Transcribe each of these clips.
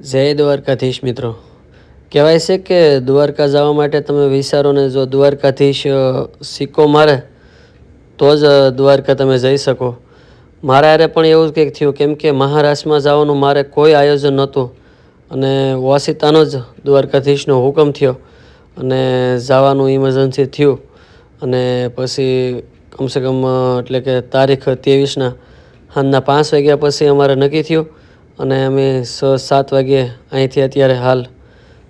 જય દ્વારકાધીશ મિત્રો. કહેવાય છે કે દ્વારકા જવા માટે તમે વિચારો ને જો દ્વારકાધીશ સિક્કો મારે, તો જ દ્વારકા તમે જઈ શકો. મારા હારે પણ એવું કંઈક થયું, કેમ કે મહારાષ્ટ્રમાં જવાનું મારે કોઈ આયોજન નહોતું. અને વાસિતાનો જ દ્વારકાધીશનો હુકમ થયો. અને જવાનું ઇમરજન્સી થયું. અને પછી કમસે કમ એટલે કે તારીખ ત્રેવીસના સાંજના પાંચ વાગ્યા પછી અમારે નક્કી થયું અને અમે છ સાત વાગે અહીંથી અત્યારે હાલ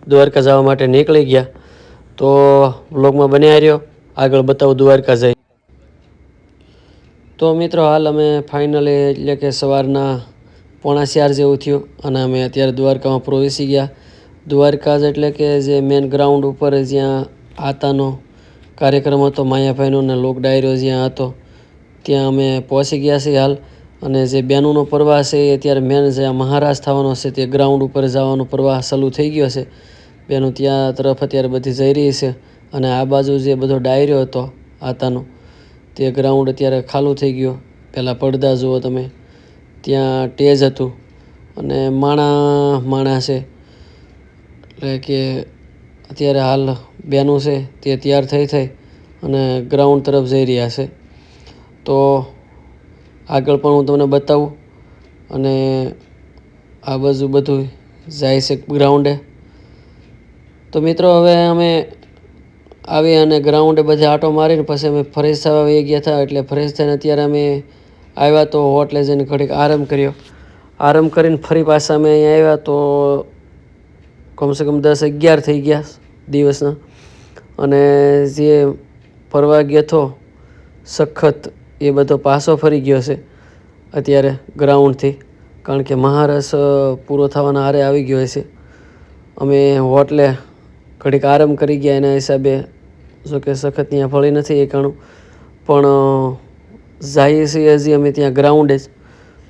દ્વારકા જવા માટે નીકળી ગયા. તો વ્લોગમાં બન્યા રહ્યો. આગળ બતાવું દ્વારકા જઈ. તો મિત્રો, હાલ અમે ફાઇનલી એટલે કે સવારના પોણા ચાર જેવું થયું અને અમે અત્યારે દ્વારકામાં પ્રવેશી ગયા. દ્વારકા જ એટલે કે જે મેન ગ્રાઉન્ડ ઉપર જ્યાં આતાનો કાર્યક્રમ હતો, માયાભાઈનો ને લોક ડાયરો જ્યાં હતો, ત્યાં અમે પહોંચી ગયા છીએ હાલ. અને જે બેનુનો પ્રવાહ છે એ અત્યારે મેન જે મહારાજ થવાનો છે તે ગ્રાઉન્ડ ઉપર જવાનો પ્રવાહ ચાલુ થઈ ગયો છે. બેનું ત્યાં તરફ અત્યારે બધી જઈ રહી છે અને આ બાજુ જે બધો ડાયરો હતો આતાનો, તે ગ્રાઉન્ડ અત્યારે ખાલું થઈ ગયું. પહેલાં પડદા જુઓ તમે, ત્યાં ટેજ હતું અને માણા માણા છે. એટલે કે અત્યારે હાલ બેનું છે તે તૈયાર થઈ થઈ અને ગ્રાઉન્ડ તરફ જઈ રહ્યા છે. તો આગળ પણ હું તમને બતાવું. અને આ બાજુ બધું જાય છે ગ્રાઉન્ડે તો મિત્રો, હવે અમે આવી અને ગ્રાઉન્ડે બધે આટો મારીને પછી અમે ફ્રેશ થવા વહી ગયા હતા. એટલે ફ્રેશ થઈને અત્યારે અમે આવ્યા તો હોટલે જઈને ઘડીક આરામ કર્યો. આરામ કરીને ફરી પાછા અમે અહીંયા આવ્યા તો કમસે કમ દસ અગિયાર થઈ ગયા દિવસના. અને જે ફરવા ગયો હતો, સખત એ બધો પાછો ફરી ગયો છે અત્યારે ગ્રાઉન્ડથી કારણ કે મહારસ પૂરો થવાના આરે આવી ગયો છે અમે હોટલે ઘડીક આરામ કરી ગયા એના હિસાબે. જો કે સખત ત્યાં ફળી નથી એ કાણું. પણ જઈએ છીએ હજી અમે ત્યાં ગ્રાઉન્ડે જ.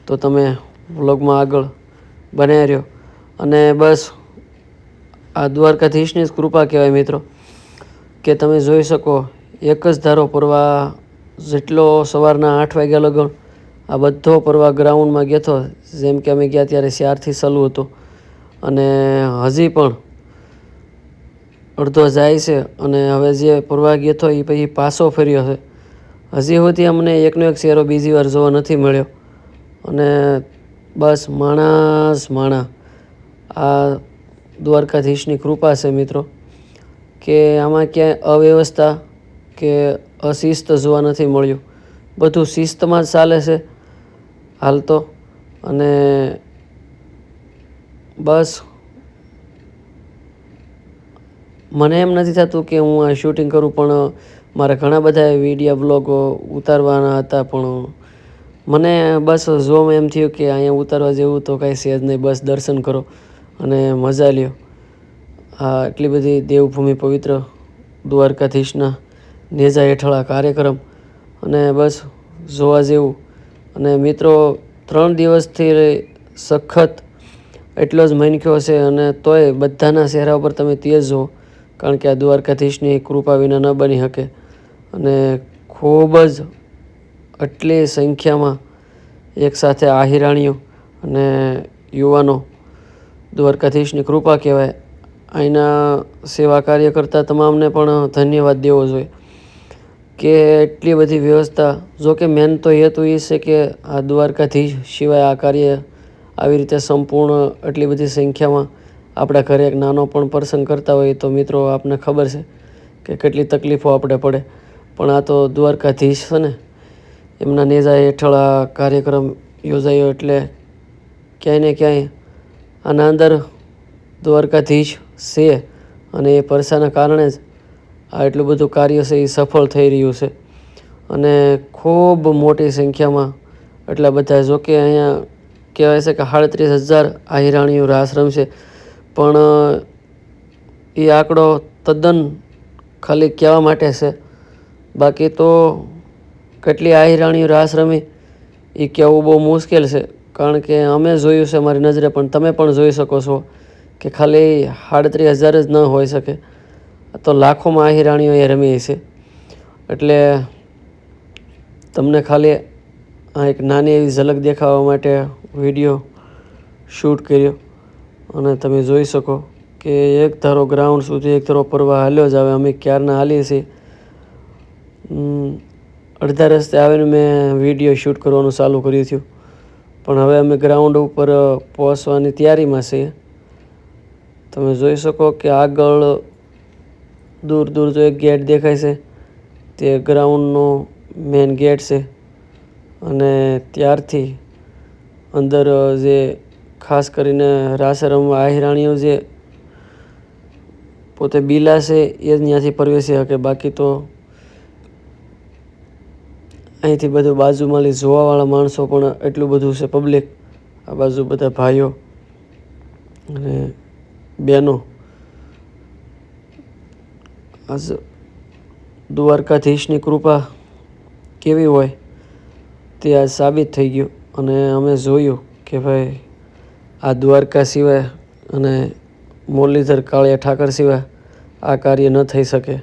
તો તમે વ્લોગમાં આગળ બનાવી રહ્યો. અને બસ, આ દ્વારકાધીશની જ કૃપા કહેવાય મિત્રો. કે તમે જોઈ શકો, એક જ ધારો પ્રવાહ જેટલો સવારના આઠ વાગ્યા લગન આ બધો પરવા ગ્રાઉન્ડમાં ગયો હતો. જેમ કે અમે ગયા ત્યારે ચારથી સલું હતો. અને હજી પણ અડધો જાય છે અને હવે જે પરવા ગયો હતો એ પછી પાછો ફર્યો છે. હજી સુધી અમને એકનો એક શેરો બીજી વાર જોવા નથી મળ્યો. અને બસ માણસ માણા. આ દ્વારકાધીશની કૃપા છે મિત્રો, કે આમાં ક્યાંય અવ્યવસ્થા કે અશિસ્ત જોવા નથી મળ્યું. બધું શિસ્તમાં જ ચાલે છે હાલ તો. અને બસ મને એમ નથી થતું કે હું આ શૂટિંગ કરું, પણ મારા ઘણા બધા વીડિયો બ્લોગો ઉતારવાના હતા, પણ મને બસ જોમ એમ થયું કે અહીંયા ઉતારવા જેવું તો કાંઈ છે જ નહીં. બસ દર્શન કરો અને મજા લ્યો. આ એટલી બધી દેવભૂમિ પવિત્ર દ્વારકાધીશના નેજા હેઠળ આ કાર્યક્રમ. અને બસ જોવા જેવું. અને મિત્રો, ત્રણ દિવસથી સખત એટલો જ મનખ્યો છે અને તોય બધાના ચહેરા ઉપર તમે તેજ જુઓ. કારણ કે આ દ્વારકાધીશની કૃપા વિના ન બની શકે. અને ખૂબ જ આટલી સંખ્યામાં એકસાથે આહિરાણીઓ અને યુવાનો દ્વારકાધીશની કૃપા કહેવાય. અહીંના સેવા કાર્ય કરતા તમામને પણ ધન્યવાદ દેવો જોઈએ. કે એટલી બધી વ્યવસ્થા, જો કે મેન તો હેતુ એ છે કે આ દ્વારકાધીશ સિવાય આ કાર્ય આવી રીતે સંપૂર્ણ એટલી બધી સંખ્યામાં આપણા ઘરે એક નાનો પણ પ્રસંગ કરતા હોઈએ તો મિત્રો આપને ખબર છે કે કેટલી તકલીફો આપણે પડે. પણ આ તો દ્વારકાધીશ છે ને, એમના નેજા હેઠળ આ કાર્યક્રમ યોજાયો એટલે ક્યાંય ને ક્યાંય આના અંદર દ્વારકાધીશ છે. અને એ પરસાના કારણે જ આ એટલું બધું કાર્ય છે એ સફળ થઈ રહ્યું છે. અને ખૂબ મોટી સંખ્યામાં, એટલા બધા જો કે અહીંયા કહેવાય છે કે સાડત્રીસ હજાર આહિરાણીઓ રાસ રમશે, પણ એ આંકડો તદ્દન ખાલી કહેવા માટે છે. બાકી તો કેટલી આહિરાણીઓ રાસ રમી, એ કહેવું બહુ મુશ્કેલ છે, કારણ કે અમે જોયું છે મારી નજરે, પણ તમે પણ જોઈ શકો છો કે ખાલી સાડત્રીસ હજાર જ ન હોઈ શકે. તો લાખોમાં હિરાણીઓ એ રમી છે. એટલે તમને ખાલી આ એક નાની એવી ઝલક દેખાવા માટે વીડિયો શૂટ કર્યો અને તમે જોઈ શકો કે એક ધારો ગ્રાઉન્ડ સુધી એક ધારો પરવા હાલ્યો જ આવે. અમે ક્યારના હાલીએ છીએ? અડધા રસ્તે આવીને મેં વીડિયો શૂટ કરવાનું ચાલુ કર્યું થયું. પણ હવે અમે ગ્રાઉન્ડ ઉપર પહોંચવાની તૈયારીમાં છીએ. તમે જોઈ શકો કે આગળ દૂર દૂર જો એક ગેટ દેખાય છે. તે ગ્રાઉન્ડનો મેન ગેટ છે. અને ત્યારથી અંદર જે ખાસ કરીને રાસ રમવા આહિરાણીઓ જે પોતે બીલા છે, એ જ ત્યાંથી પ્રવેશી શકે બાકી તો અહીંથી બધું બાજુમાં જોવાવાળા માણસો પણ એટલું બધું છે પબ્લિક આ બાજુ બધા ભાઈઓ અને બહેનો. આજ દ્વારકાધીશની કૃપા કેવી હોય તે આજ સાબિત થઈ ગયું અને અમે જોયું કે ભાઈ, આ દ્વારકા સિવાય અને મુરલીધર કાળિયા ઠાકર સિવાય આ કાર્ય ન થઈ શકે.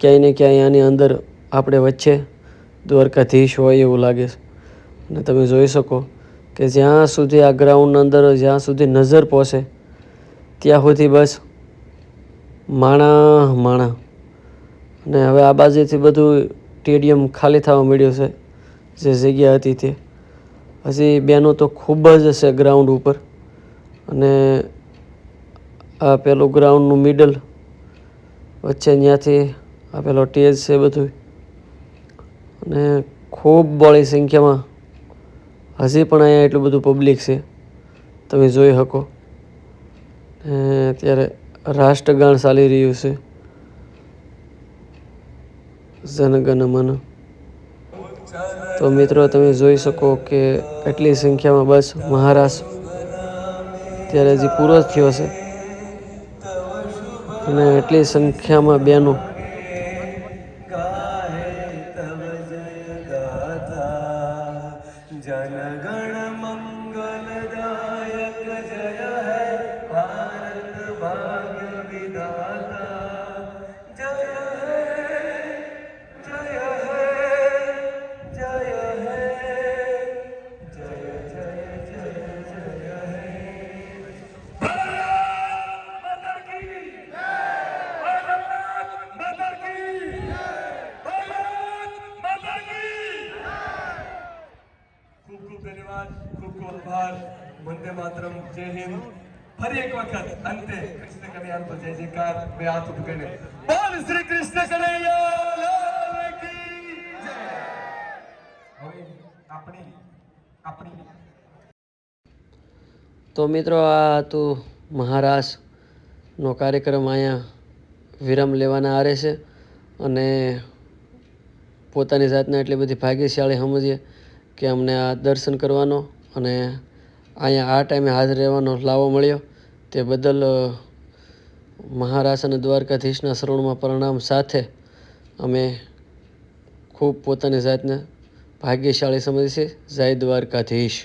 ક્યાંય ને ક્યાંય આની અંદર આપણે વચ્ચે દ્વારકાધીશ હોય એવું લાગે છે. અને તમે જોઈ શકો કે જ્યાં સુધી આ ગ્રાઉન્ડ અંદર, જ્યાં સુધી નજર પહોંચે, ત્યાં સુધી બસ માણા માણા. અને હવે આ બાજુથી બધું સ્ટેડિયમ ખાલી થવા મળ્યું છે, જે જગ્યા હતી તે. હજી બેનો તો ખૂબ જ હશે ગ્રાઉન્ડ ઉપર. અને આ પેલું ગ્રાઉન્ડનું મિડલ વચ્ચે ત્યાંથી આ પેલો ટેજ છે બધું. અને ખૂબ બહોળી સંખ્યામાં હજી પણ અહીંયા એટલું બધું પબ્લિક છે, તમે જોઈ શકો. અત્યારે ત્યારે રાષ્ટ્રગાન ચાલી રહ્યું છે. જનગણ મન. તો મિત્રો, તમે જોઈ શકો કે એટલી સંખ્યામાં બસ મહારાષ્ટ્ર ત્યારે હજી પૂરો થયો છે. અને એટલી સંખ્યામાં બેનો જનગણ ખૂબ ખૂબ ખૂબ આભાર. વંદે માતરમ, જય હિન્દ. ફરી એક વખત, અંતે કૃષ્ણ કનૈયા તો જય જયકાર. બે હાથ ઉઠ બોલ શ્રી કૃષ્ણ કનૈયા હવે આપણી આપણી. તો મિત્રો, આ હતું મહારાષ્ટ્રનો કાર્યક્રમ અહીંયા વિરામ લેવાના આરે છે અને પોતાની જાતને એટલી બધી ભાગ્યશાળી સમજીએ કે અમને આ દર્શન કરવાનો અને અહીંયા આ ટાઈમે હાજર રહેવાનો લાવો મળ્યો. તે બદલ મહારાજ અને દ્વારકાધીશના શરણમાં પ્રણામ. સાથે અમે ખૂબ પોતાની જાતને ભાગ્યશાળી સમજીએ જય દ્વારકાધીશ.